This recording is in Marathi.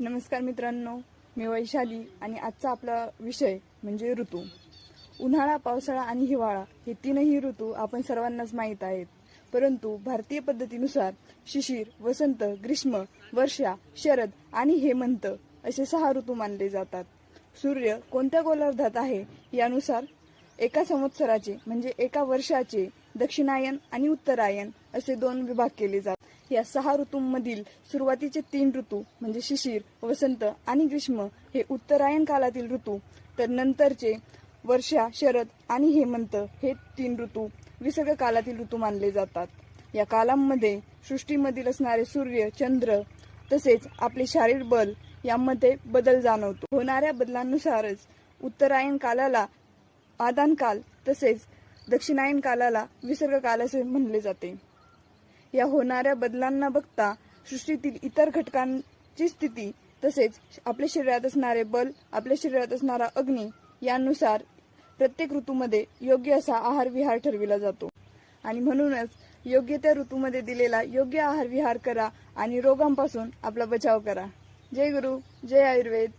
नमस्कार मित्रांनो मी वैशाली आणि आजचा आपला विषय म्हणजे ऋतू. उन्हाळा पावसाळा आणि हिवाळा हे तीनही ऋतू आपण सर्वांनाच माहीत आहेत. परंतु भारतीय पद्धतीनुसार शिशिर वसंत ग्रीष्म वर्षा शरद आणि हेमंत असे सहा ऋतू मानले जातात. सूर्य कोणत्या गोलार्धात आहे यानुसार एका संवत्सराचे म्हणजे एका वर्षाचे दक्षिणायन आणि उत्तरायन असे दोन विभाग केले जातात. या सहा ऋतूंमधील सुरुवातीचे तीन ऋतू म्हणजे शिशिर वसंत आणि ग्रीष्म हे उत्तरायण कालातील ऋतू. तर नंतरचे वर्षा शरद आणि हेमंत हे तीन ऋतू विसर्ग कालातील ऋतू मानले जातात. या कालांमध्ये सृष्टीमधील असणारे सूर्य चंद्र तसेच आपले शारीर बल यामध्ये बदल जाणवतो. होणाऱ्या बदलांनुसारच उत्तरायण कालाला आदान काल तसेच दक्षिणायन कालाला विसर्ग काल असे म्हणले जाते. या होणाऱ्या बदलांना बघता सृष्टीतील इतर घटकांची स्थिती तसेच आपल्या शरीरात असणारे बल आपल्या शरीरात असणारा अग्नी यानुसार प्रत्येक ऋतूमध्ये योग्य असा आहार विहार ठरविला जातो. आणि म्हणूनच योग्य त्या ऋतूमध्ये दिलेला योग्य आहार विहार करा आणि रोगांपासून आपला बचाव करा. जय गुरु जय आयुर्वेद.